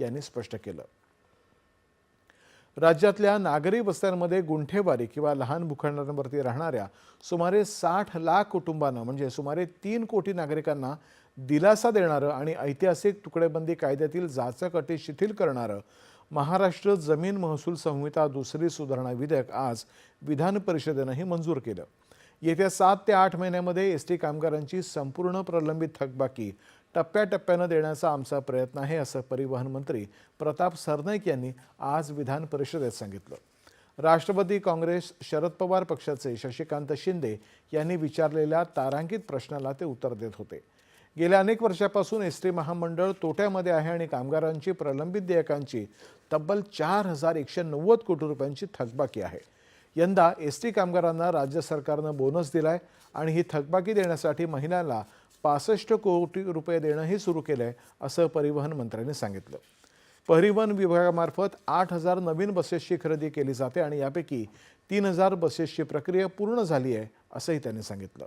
यांनी स्पष्ट केलं. राज्यातल्या नागरी वस्त्यांमध्ये गुंठेवारी किंवा लहान भूखंडांवरती राहणाऱ्या सुमारे साठ लाख कुटुंबांना म्हणजे सुमारे तीन कोटी नागरिकांना दिलासा देणारं आणि ऐतिहासिक तुकडेबंदी कायद्यातील जाचक अटी शिथिल करणारं महाराष्ट्र जमीन महसूल संहिता दुसरी सुधारणा विधेयक आज विधान परिषदेनंही मंजूर केलं. येत्या सात ते आठ महिन्यामध्ये एस टी कामगारांची संपूर्ण प्रलंबित थकबाकी टप्प्याटप्प्यानं देण्याचा आमचा प्रयत्न आहे असं परिवहन मंत्री प्रताप सरनाईक यांनी आज विधान परिषदेत सांगितलं. राष्ट्रवादी काँग्रेस शरद पवार पक्षाचे शशिकांत शिंदे यांनी विचारलेल्या तारांकित प्रश्नाला ते उत्तर देत होते. गेल्या अनेक वर्षापासून एस टी महामंडळ तोट्यामध्ये आहे आणि कामगारांची प्रलंबित देयकांची तब्बल चार हजार एकशे नव्वद कोटी रुपयांची थकबाकी आहे. यंदा एस टी कामगारांना राज्य सरकारनं बोनस दिलाय आणि ही थकबाकी देण्यासाठी महिन्याला पासष्ट कोटी रुपये देणंही सुरू केलं आहे असं परिवहन मंत्र्यांनी सांगितलं. परिवहन विभागामार्फत आठ हजार नवीन बसेसची खरेदी केली जाते आणि यापैकी तीन हजार बसेसची प्रक्रिया पूर्ण झाली आहे असंही त्यांनी सांगितलं.